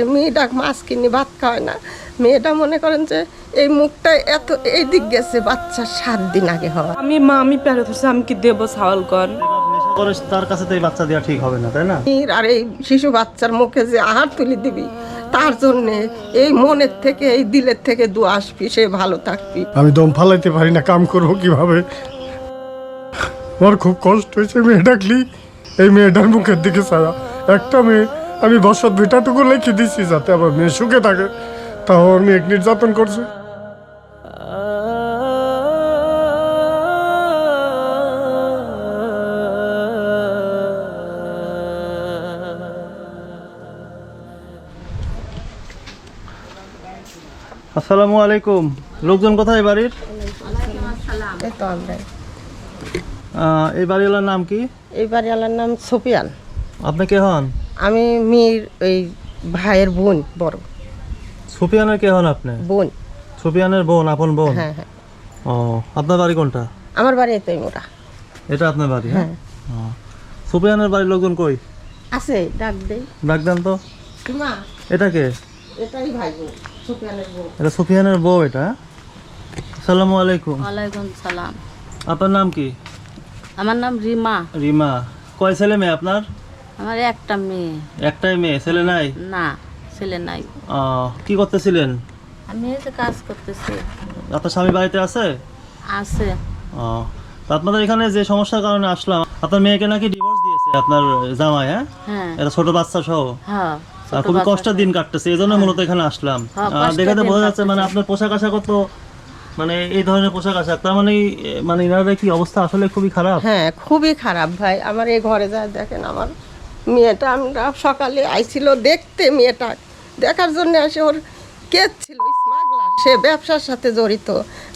মেয়েটা মাছ কিনে ভাত খায় না। মেয়েটা মনে করেন যে এই মুখটা এত এই দিক গেছে বাচ্চা সাত দিন আগে হওয়া আমি মা আমি প্যারে ধরছি আমি কি দেবো কর? তার কাছে তো এই বাচ্চা দেওয়া ঠিক হবে না তাই না? আর এই শিশু বাচ্চার মুখে যে আহার তুলে দিবি তার জন্যে এই মনের থেকে এই দিলের থেকে দু আসবি সে ভালো থাকবি। আমি দম ফালাইতে পারি না কাম করব কীভাবে? আমার খুব কষ্ট হয়েছে মেয়ে ডাকলি এই মেয়েটার মুখের দিকে ছাড়া একটা মেয়ে আমি বসত ভিটাটুকু লিখে দিচ্ছি যাতে আমার মেয়ে সুখে থাকে। তাও আমার মেয়ে নির্যাতন করছে। আসসালামু আলাইকুম। লোকজন কোথায় বাড়ির এই তো আমরা এই বাড়িওয়ালার নাম কি? এই বাড়িওয়ালার নাম সোপিয়ান আপনি কে হন? আমি মেয়ের ওই ভাইয়ের বোন বড়। সুফিয়ানের কে হন আপনি? বোন। সুফিয়ানের বোন আপন বোন? হ্যাঁ হ্যাঁ। ও আপনার বাড়ি কোনটা? আমার বাড়ি এতই মোটা এটা আপনার বাড়ি হ্যাঁ? হ্যাঁ। ও। সুফিয়ানের বাড়ির লোকজন কই? আছে ডাক দেই। ডাক দেন তো। মা। এটা কে? এটাই ভাই বোন সোপিয়ানের বোন। এটা সুফিয়ানের বউ এটা আসসালামু আলাইকুম। ওয়ালাইকুম সালাম। আপনার নাম কি? আমার নাম রিমা। রিমা। কয় ছেলে মেয়ে আপনার? আমার একটা মেয়ে। একটাই মেয়ে ছেলে নাই? না ছেলে নাই। ও, কি করতেছিলেন? আমি এই কাজ করতেছি। আপনার স্বামী বাড়িতে আছে? আছে। ও আপনাদের এখানে যে সমস্যার কারণে আসলাম আপনার মেয়েকে নাকি ডিভোর্স দিয়েছে আপনার জামাই হ্যাঁ? হ্যাঁ। এটা ছোট বাচ্চা সহ। হ্যাঁ খুবই কষ্টের দিন কাটতেছে এই জন্য মূলত এখানে আসলাম। হ্যাঁ, দেখাতে বোঝা যাচ্ছে মানে আপনার পোশাক আশাক তো মানে এই ধরনের পোশাক আশাক তার মানে মানে ইনাদের কি অবস্থা আসলে খুবই খারাপ? হ্যাঁ খুবই খারাপ ভাই। আমার এই ঘরে যায় দেখেন আমার মেয়েটা আমরা সকালে আইছিল দেখতে মেয়েটা। দেখার জন্য আসে ওর কেস ছিল স্মাগলার সে ব্যবসার সাথে জড়িত।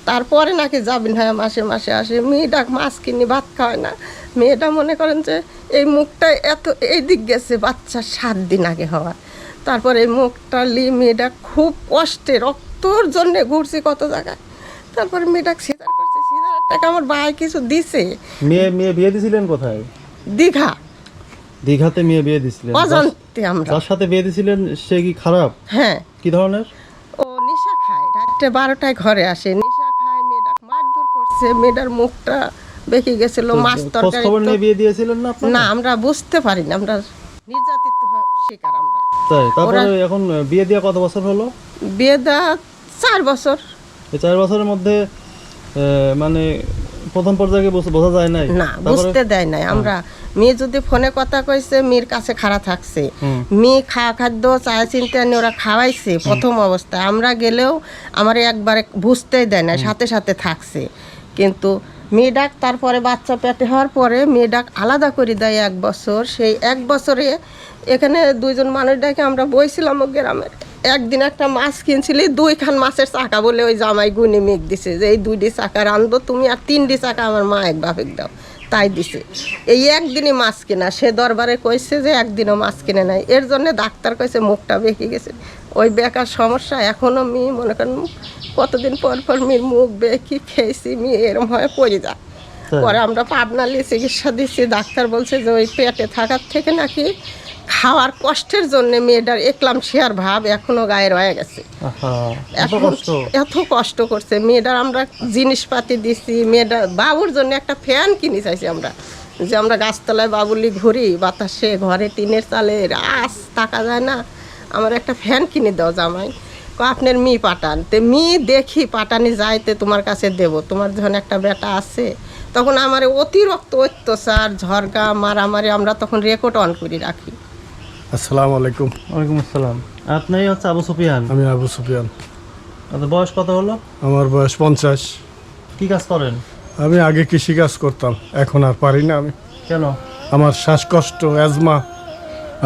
তারপরে নাকি যাবেন হয় মাসে মাসে আসে। মেয়েটা মাছ কিনে ভাত খায় না। মেয়েটা মনে করেন যে এই মুখটা এত এই দিক গেছে বাচ্চা সাত দিন আগে হওয়া তারপরে এই মুখটা লি মেয়েটা খুব কষ্টে রক্তর জন্য ঘুরছি কত জায়গায়। তারপরে মেয়েটা সিজার করছে সিজারের টাকা আমার ভাই কিছু দিছে। মেয়ে মেয়ে বিয়ে দিছিলেন কোথায়? দীঘা। দীঘাতে মেয়ে বিয়ে দিছিলেন। অজান্তে আমরা। যার সাথে বিয়ে দিছিলেন সে কি খারাপ? হ্যাঁ। কি ধরনের? ও নেশা খায়। রাত্রে বারোটায় ঘরে আসে। নেশা খায় মেয়েটা মারধর করছে মেয়েটার মুখটা বেঁকে গেছিল মাছ তরকারি খবর নিয়ে বিয়ে দিয়েছিলেন না? না আমরা বুঝতে পারি না আমরা নির্যাতিত শিকার আমরা। তাই তারপরে এখন বিয়ে দেওয়া কত বছর হলো? বিয়ে দেওয়া চার বছর। এই চার বছরের মধ্যে মানে প্রথম পর্যায়ে বোঝা বোঝা যায় নাই? না বুঝতে দেয় নাই। আমরা মেয়ে যদি ফোনে কথা কইছে মেয়ের কাছে খারাপ থাকছে। মেয়ে খাওয়া খাদ্য চায় চিন্তা নিয়ে ওরা খাওয়াইছে প্রথম অবস্থায়। আমরা গেলেও আমার একবারে বুঝতেই দেয় না সাথে সাথে থাকছে। কিন্তু মেয়ে ডাক তারপরে বাচ্চা পেটে হওয়ার পরে মেয়ে ডাক আলাদা করে দেয় এক বছর। সেই এক বছরে এখানে দুইজন মানুষ ডাকে আমরা বইছিলাম ও গ্রামের একদিন একটা মাছ কিনছিলি দুইখান মাছের চাকা বলে ওই জামাই গুনে মেঘ দিছে যে এই দুইটি চাকা রানবো তুমি আর তিনটি চাকা আমার মা এক বাপেক দাও। তাই দিছে। এই একদিনই মাছ কেনা। সে দরবারে কইছে যে একদিনও মাছ কিনে নাই। এর জন্য ডাক্তার কইছে মুখটা বেঁকে গেছে। ওই বেকার সমস্যা এখনও মেয়ে মনে করেন কতদিন পর পর মেয়ের মুখ বেঁকি খেয়েছি মেয়ে এরম হয়ে পড়ে যায়। পরে আমরা পাবনালি চিকিৎসা দিচ্ছি। ডাক্তার বলছে যে ওই পেটে থাকার থেকে নাকি খাওয়ার কষ্টের জন্য মেয়েটার একলাম শেয়ার ভাব এখনও গায়ে রয়ে গেছে। এত এখন কষ্ট? এত কষ্ট করছে। মেয়েটার আমরা জিনিসপাতি দিছি মেয়েটা বাবুর জন্য একটা ফ্যান কিনে চাইছি আমরা। যে আমরা গাছতলায় বাবুলি ঘুরি বাতাসে ঘরে টিনের চালে রাস থাকা যায় না। আমার একটা ফ্যান কিনে দাও জামাই। আপনার মি পাঠান। তে মি দেখি পাঠানি যাইতে তোমার কাছে দেব। তোমার যখন একটা বেটা আছে তখন আমার অতিরিক্ত অত্যাচার ঝরগা মারামারি আমরা তখন রেকর্ড অন করে রাখি। আসসালামু আলাইকুম। ওয়ালাইকুম আসসালাম। আপনি হচ্ছে আবু সুফিয়ান? আমি আবু সুফিয়ান। আপনার বয়স কত হলো? আমার বয়স পঞ্চাশ। কি কাজ করেন? আমি আগে কৃষি কাজ করতাম এখন আর পারি না আমি। কেন? আমার শ্বাসকষ্ট অ্যাজমা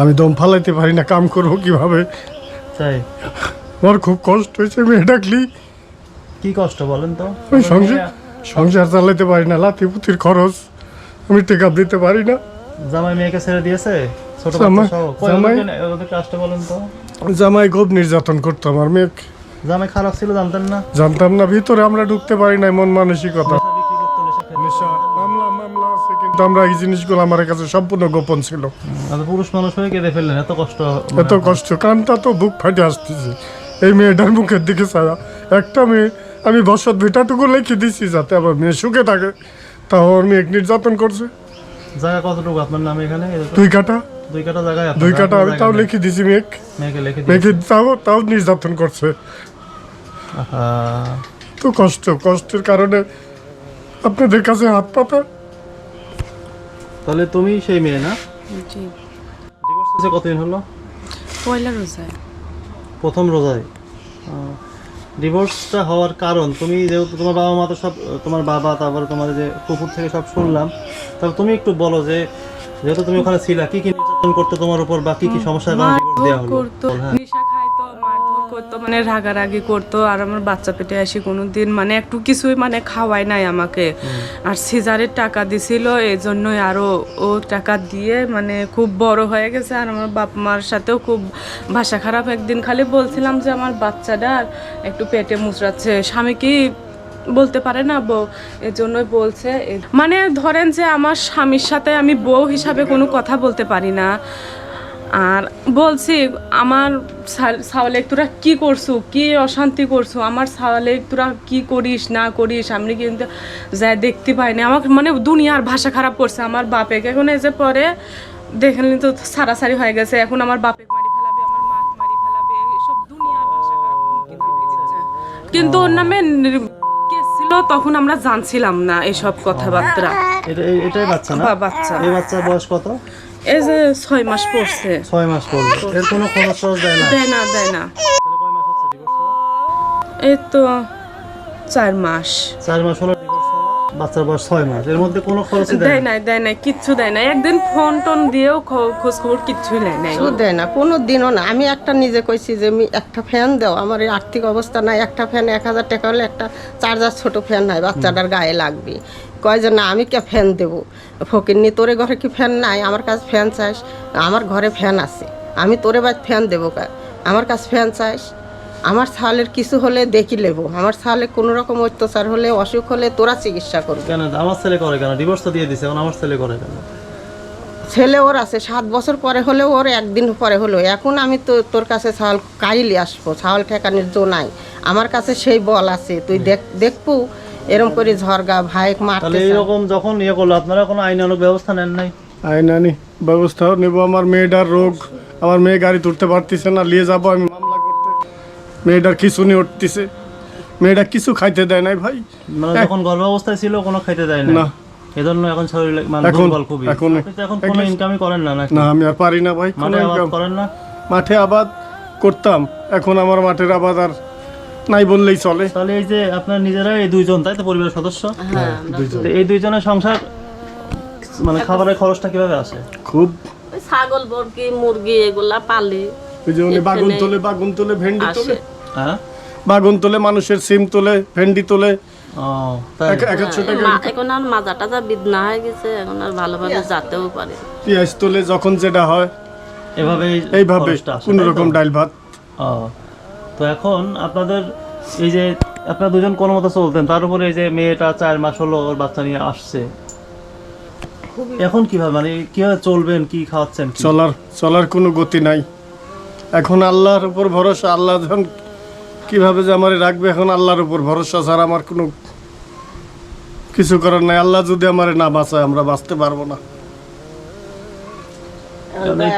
আমি দম ফালাইতে পারি না কাম করব কীভাবে? তাই? আমার খুব কষ্ট হয়েছে মেয়ে ডাকলি। কি কষ্ট বলেন তো? আমি সংসার সংসার চালাইতে পারি না লাথি পুতির খরচ। আমি টেকআপ দিতে পারি না। জামাই মেয়েকে ছেড়ে দিয়েছে? ছোট জামাই- বাচ্চা সহ। জামাই- ওদের কাজটা বলেন তো। জামাই খুব নির্যাতন করতো আমার মেয়েকে জামাই খারাপ ছিল জানতেন না? জানতাম না ভিতরে আমরা ঢুকতে পারি না মন মানসিকতা। মামলা মামলা আছে কিন্তু আমরা এই জিনিসগুলো আমার কাছে সম্পূর্ণ গোপন ছিল। আচ্ছা, পুরুষ মানুষ হয়ে কেঁদে ফেললেন এত কষ্ট এত কষ্ট কানটা তো বুক ফাটে আসতেছে। এই মেয়েটার মুখের দিকে ছাড়া একটা মেয়ে আমি বসত ভিটাটুকু লিখে দিচ্ছি যাতে আমার মেয়ে সুখে থাকে। তাও ওর মেয়ে নির্যাতন করছে। জায়গা কতটুকু আপনার নামে এখানে? দুই কাটা দুই কাটা জায়গায় দুই কাটা আমি তাও। লিখে দিছি মেয়েক মেয়েকে লিখে। মেয়েকে তাও তাও নির্যাতন করছে। তো কষ্ট কষ্টের কারণে আপনাদের কাছে হাত পাতা। তাহলে তুমি সেই মেয়ে না? জি। ডিভোর্স হয়েছে কতদিন হলো? পয়লা রোজায়। প্রথম রোজায়। ডিভোর্সটা হওয়ার কারণ তুমি যেহেতু তোমার বাবা মা তো সব তোমার বাবা তারপর তোমার যে কুকুর থেকে সব শুনলাম তাহলে তুমি একটু বলো যে যেহেতু তুমি ওখানে ছিলা কি কি নির্যাতন করতো তোমার উপর বা কি কি সমস্যার কারণে ডিভোর্স দেওয়া হলো? করতো মানে রাগারাগি করতো আর আমার বাচ্চা পেটে আসি কোনো দিন মানে একটু কিছুই মানে খাওয়াই নাই আমাকে। আর সিজারের টাকা দিছিল এই জন্যই আরও ও টাকা দিয়ে মানে খুব বড় হয়ে গেছে। আর আমার বাপ মার সাথেও খুব ভাষা খারাপ। একদিন খালি বলছিলাম যে আমার বাচ্চাটার একটু পেটে মুচড়াচ্ছে। স্বামী কি বলতে পারে না বউ? এর জন্যই বলছে মানে ধরেন যে আমার স্বামীর সাথে আমি বউ হিসাবে কোনো কথা বলতে পারি না। আর বলছি আমার সাওয়ালে তোরা কি করছ? কি অশান্তি করছ? আমার সাওয়ালে তোরা কি করিস না করিস? আমি কিন্তু যা দেখতে পাইনি। আমাকে মানে দুনিয়ার ভাষা খারাপ করছে। আমার বাপেক এখন এসে পরে দেখেন তো সারাসারি হয়ে গেছে। এখন আমার বাপেক মারি ফেলাবে আমার মা মারি ফেলাবে এসব দুনিয়ার ভাষা খারাপ। কিন্তু ওর নামে কেস ছিল তখন আমরা জানছিলাম না এসব কথাবার্তা। এটাই বাচ্চা না? বাচ্চা। এই বয়স কত? এই যে ছয় মাস পড়ছে। ছয় মাস পড়ছে। এর কোনো খরচ টরচ দেয় না? দেয় না দেয় এই তো চার মাস। চার মাস হলো বাচ্চার বয়স ছয় মাস। এর মধ্যে কোনো খরচই দেয় দেয় নাই দেয় নাই কিচ্ছু দেয় না একদিন ফোন টোন দিয়েও খ- খোঁজ খবর কিচ্ছুই নেয় নাই। শুধু দেয় না কোনো দিনও না। আমি একটা নিজে কইছি যে আমি একটা ফ্যান দাও। আমার এই আর্থিক অবস্থা নাই। একটা ফ্যান এক হাজার টাকা হলে একটা চার্জার ছোট ফ্যান নাই বাচ্চাটার গায়ে লাগবে। কয় যে না আমি কে ফ্যান দেবো? ফকিরনি তোরে ঘরে কি ফ্যান নাই? আমার কাছে ফ্যান চাইস আমার ঘরে ফ্যান আছে। আমি তোরে বাদ ফ্যান দেবো আমার কাছে ফ্যান চাইস আমার ছালের কিছু হলে দেখি লেবো। আমার ছালে কোনো রকম অত্যাচার হলে অসুখ হলে তোরা চিকিৎসা করবে। কেন? আমার ছেলে করে কেন? ডিভোর্স তো দিয়ে দিছে এখন আমার ছেলে করে কেন? ছেলে ওর আছে সাত বছর পরে হলেও ওর একদিন পরে হলো। এখন আমি তো তোর কাছে ছাওয়াল কাইলি আসব ছাওয়াল ঠেকানোর জো নাই। আমার কাছে সেই বল আছে তুই দেখ দেখব এরকম করে ঝরগা ভাই তাহলে মারতে এইরকম যখন ইয়ে করল আপনারা কোনো আইনানুক ব্যবস্থা নেন নাই? আইনানি ব্যবস্থাও নেব। আমার মেয়েটার রোগ আমার মেয়ে গাড়ি তুলতে পারতেছে না নিয়ে যাব আমি। মেয়েটার কিছু নিয়ে উঠতেছে। মেয়েটা কিছু খাইতে দেয় নাই ভাই। মানে যখন গর্ভাবস্থায় ছিল কোনো খাইতে দেয় না না। এজন্য এখন শরীর মানে দুর্বল খুবই। এখন- এখন কোনো ইনকামই করেন না না আমি আর পারি না ভাই কোনো করেন না? মাঠে আবাদ করতাম। এখন আমার মাঠের আবাদ আর নাই বললেই চলে। তাহলে এই যে আপনার নিজেরা এই দুইজন তাই তো পরিবারের সদস্য? হ্যাঁ তো এই দুইজনের সংসার মানে খাবারের খরচটা কীভাবে আসে? খুব ছাগল বর্গি মুরগি এগুলা পালি ওই যে বাগুন তোলে বাগুন তোলে ভেন্ডি তোলে। হ্যাঁ? বাগুন তোলে মানুষের সিম তোলে ভেন্ডি তোলে। এখন আর মাজা টাজা বিদনা হয়ে গেছে এখন আর ভালোভাবে যাতেও পারে পেঁয়াজ তোলে যখন যেটা হয় এভাবে এইভাবে খরচটা আসে, কোন রকম ডাল ভাত। ও তো এখন আপনাদের এই যে আপনারা দুজন কোনো মতো চলতেন তার উপরে এই যে মেয়েটা চার মাস হলো ওর বাচ্চা নিয়ে আসছে। এখন কীভাবে মানে কীভাবে চলবেন কি খাওয়াচ্ছেন চলার চলার কোনো গতি নাই। এখন আল্লাহর উপর ভরসা আল্লাহ যখন কীভাবে যে আমার রাখবে এখন আল্লাহর উপর ভরসা ছাড়া আমার কোনো কিছু করার নাই। আল্লাহ যদি আমার না বাঁচায় আমরা বাঁচতে পারব না।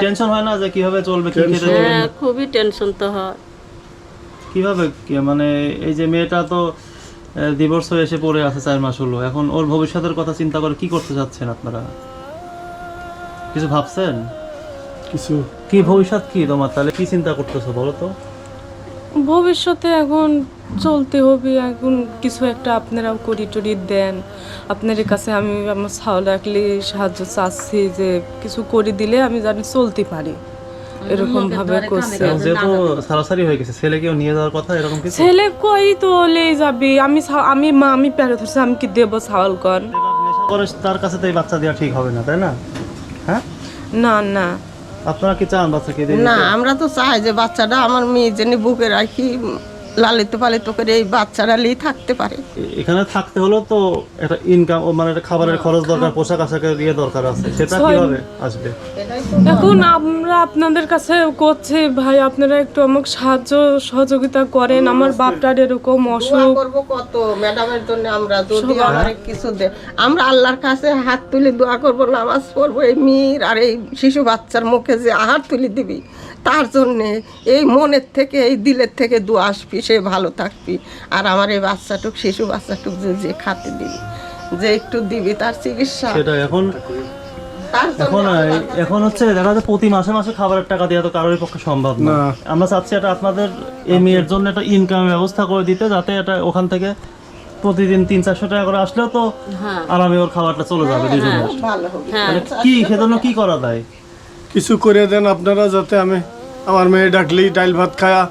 টেনশন হয় না যে কীভাবে চলবে কি খেতে দেবেন খুবই টেনশন তো হয়। কীভাবে মানে এই যে মেয়েটা তো ডিভোর্স হয়ে এসে পড়ে আছে চার মাস হলো। এখন ওর ভবিষ্যতের কথা চিন্তা করে কি করতে চাচ্ছেন আপনারা? কিছু ভাবছেন? কিছু। কি ভবিষ্যৎ কি তোমার? তাহলে কি চিন্তা করতেছো বলো তো? ভবিষ্যতে এখন চলতে হবে এখন কিছু একটা আপনারাও করি টরি দেন। আপনাদের কাছে আমি আমার ছাও রাখলে সাহায্য চাচ্ছি যে কিছু করে দিলে আমি জানি চলতে পারি। এরকম ভাবে করছে। যেহেতু সারাসারি হয়ে গেছে ছেলে কেউ নিয়ে যাওয়ার কথা এরকম কিছু? ছেলে কই তো লেই যাবি? আমি আমি মা আমি প্যারে ধরছি আমি কি দেবো ছাওয়াল কর তার কাছে তো এই বাচ্চা দেওয়া ঠিক হবে না তাই না? হ্যাঁ? না না। আপনারা কি চান বাচ্চাকে না আমরা তো চাই যে বাচ্চাটা আমার মেয়ে যেন বুকে রাখি। লালিত পালিত করে এই বাচ্চারা লি থাকতে পারে। এখানে থাকতে হলেও তো একটা ইনকাম মানে একটা খাবারের খরচ দরকার পোশাক আশাকের ইয়ে দরকার আছে। সেটা কীভাবে আসবে? এখন আমরা আপনাদের কাছে করছি ভাই আপনারা একটু আমাকে সাহায্য সহযোগিতা করেন। আমার বাপটার এরকম অসুখ। করব কত? ম্যাডামের জন্য আমরা যদি আমার কিছু দে আমরা আল্লাহর কাছে হাত তুলে দোয়া করব নামাজ পড়ব। এই মেয়ের আর এই শিশু বাচ্চার মুখে যে হাত তুলে দিবি। তার জন্যে এই মনের থেকে এই দিলের থেকে দু আসবি সে ভালো থাকবি। আর আমার এই বাচ্চাটুক শিশু বাচ্চাটুক যে যে খাতে দিবি যে একটু দিবি তার চিকিৎসা। সেটা এখন এখন এখন হচ্ছে দেখা যাচ্ছে প্রতি মাসে মাসে খাবারের টাকা দেওয়া তো কারোর পক্ষে সম্ভব না। আমরা চাচ্ছি এটা আপনাদের এই মেয়ের জন্য একটা ইনকাম ব্যবস্থা করে দিতে যাতে এটা ওখান থেকে প্রতিদিন তিন চারশো টাকা করে আসলেও তো হ্যাঁ। আরামে ওর খাবারটা চলে যাবে দুজনের। ভালো হবে। হ্যাঁ। মানে কি সেজন্য কি করা যায়? কিছু করে দেন আপনারা যাতে আমি আমার মেয়ে ডাকলি ডাইল ভাত খায়া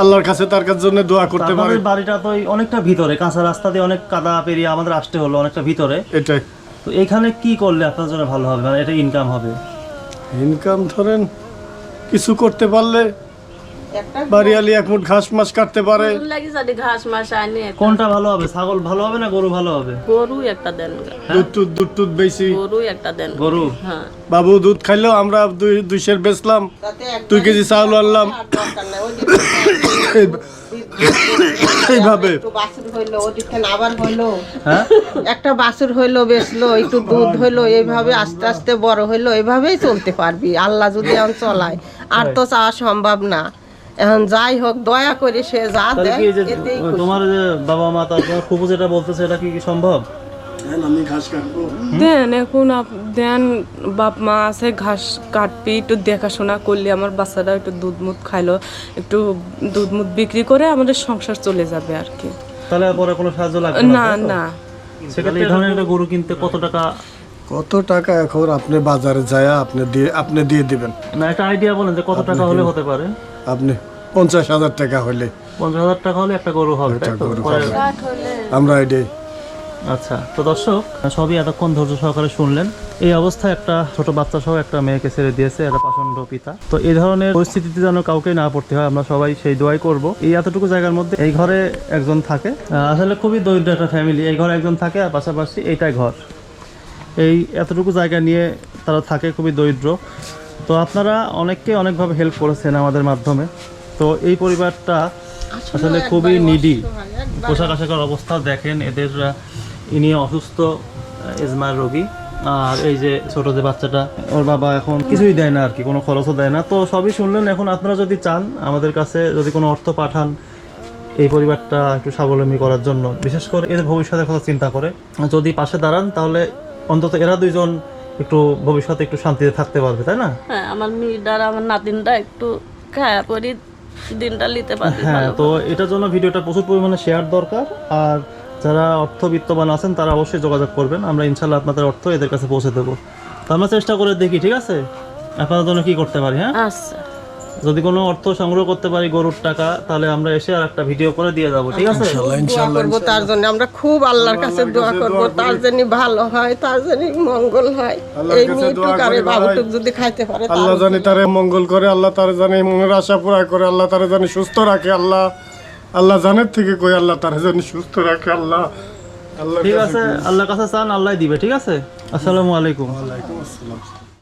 আল্লাহর কাছে তার কাছে জন্য দোয়া করতে পারি। বাড়িটা তো অনেকটা ভিতরে কাঁচা রাস্তা দিয়ে অনেক কাদা পেরিয়ে আমাদের আসতে হলো অনেকটা ভিতরে। এটাই। তো এখানে কি করলে আপনার জন্য ভালো হবে? মানে এটা ইনকাম হবে? ইনকাম ধরেন কিছু করতে পারলে বাড়িয়ালি এক মুঠ ঘাস মাস কাটতে পারে। লাগি যদি ঘাস মাস আনি একটা। কোনটা ভালো হবে? ছাগল ভালো হবে না গরু ভালো হবে? গরু একটা দেন দুধ টুধ দুধ টুধ বেশি। গরু একটা দেন গরু? হ্যাঁ। বাবু দুধ খাইলেও আমরা দুই বেচলাম। দুই কেজি চাউল আনলাম। এইভাবে। হ্যাঁ? একটা বাছুর হইল বেচলো একটু দুধ হইল এইভাবে আস্তে আস্তে বড় হইল এইভাবেই চলতে পারবি। আল্লাহ যদি এখন চলায়। আর তো চাওয়া সম্ভব না। এখন যাই হোক দয়া করে সে যা দেয়। তোমার যে বাবা মা তারপর ফুপু যেটা বলতেছে এটা কি কি সম্ভব আমি দেন এখন দেন বাপ মা আছে ঘাস কাটবি একটু দেখাশোনা করলে আমার বাচ্চাটা একটু দুধ মুধ খাইলো একটু দুধ মুধ বিক্রি করে আমাদের সংসার চলে যাবে আর কি। তাহলে পরে কোনো সাহায্য লাগবে না না। সেক্ষেত্রে এই ধরনের একটা গরু কিনতে কত টাকা কত টাকা এখন আপনি বাজারে যায় আপনি দিয়ে আপনি দিয়ে দিবেন? না একটা আইডিয়া বলেন যে কত টাকা হলে হতে পারে? আপনি পঞ্চাশ হাজার টাকা হলে। পঞ্চাশ হাজার টাকা হলে একটা গরু হবে তাই তো? আমরা এটাই। আচ্ছা তো দর্শক সবই এতক্ষণ ধৈর্য সহকারে শুনলেন। এই অবস্থায় একটা ছোট বাচ্চা সহ একটা মেয়েকে ছেড়ে দিয়েছে একটা পাষণ্ড পিতা। তো এই ধরনের পরিস্থিতিতে যেন কাউকে না পড়তে হয় আমরা সবাই সেই দোয়াই করব। এই এতটুকু জায়গার মধ্যে এই ঘরে একজন থাকে। আসলে খুবই দরিদ্র একটা ফ্যামিলি এই ঘরে একজন থাকে আর পাশাপাশি এইটাই ঘর। এই এতটুকু জায়গা নিয়ে তারা থাকে খুবই দরিদ্র। তো আপনারা অনেককে অনেকভাবে হেল্প করেছেন আমাদের মাধ্যমে। তো এই পরিবারটা আসলে খুবই নিডি পোশাক আশাকের অবস্থা দেখেন এদের ইনি অসুস্থ এজমার রোগী। আর এই যে ছোট যে বাচ্চাটা ওর বাবা এখন কিছুই দেয় না আর কি কোনো খরচও দেয় না। তো সবই শুনলেন এখন আপনারা যদি চান আমাদের কাছে যদি কোনো অর্থ পাঠান এই পরিবারটা একটু স্বাবলম্বী করার জন্য। বিশেষ করে এদের ভবিষ্যতের কথা চিন্তা করে। যদি পাশে দাঁড়ান তাহলে অন্তত এরা দুইজন একটু ভবিষ্যতে একটু শান্তিতে থাকতে পারবে তাই না? হ্যাঁ আমার মেয়েটার আমার নাতিনটা একটু খায়া করি দিনটা নিতে পারি হ্যাঁ তো এটার জন্য ভিডিওটা প্রচুর পরিমাণে শেয়ার দরকার আর যারা অর্থবিত্তবান আছেন তারা অবশ্যই যোগাযোগ করবেন আমরা ইনশাল্লাহ আপনাদের অর্থ এদের কাছে পৌঁছে দেবো। তো আমরা চেষ্টা করে দেখি ঠিক আছে? আপনাদের জন্য কি করতে পারি হ্যাঁ? আচ্ছা। যদি কোনো অর্থ সংগ্রহ করতে পারি গরুর টাকা তাহলে আমরা এসে আর একটা ভিডিও করে দিয়ে যাব ঠিক আছে? করব তার জন্য। আমরা খুব আল্লাহর কাছে দোয়া করব। তার জন্য ভালো হয় তার জন্য মঙ্গল হয়। এই মেয়েটুক আর। বাবুটুক যদি খাইতে পারে আল্লাহ জানি তারে মঙ্গল করে আল্লাহ তারে জানি মনের আশা পুরা করে আল্লাহ তারে জানি সুস্থ রাখে আল্লাহ আল্লাহ জানের থেকে কই আল্লাহ তারে জানি সুস্থ রাখে আল্লাহ। আল্লাহ ঠিক আছে আল্লাহর কাছে চান আল্লাহ দিবে ঠিক আছে? আসসালামু আলাইকুম। ওয়ালাইকুম আসসালাম।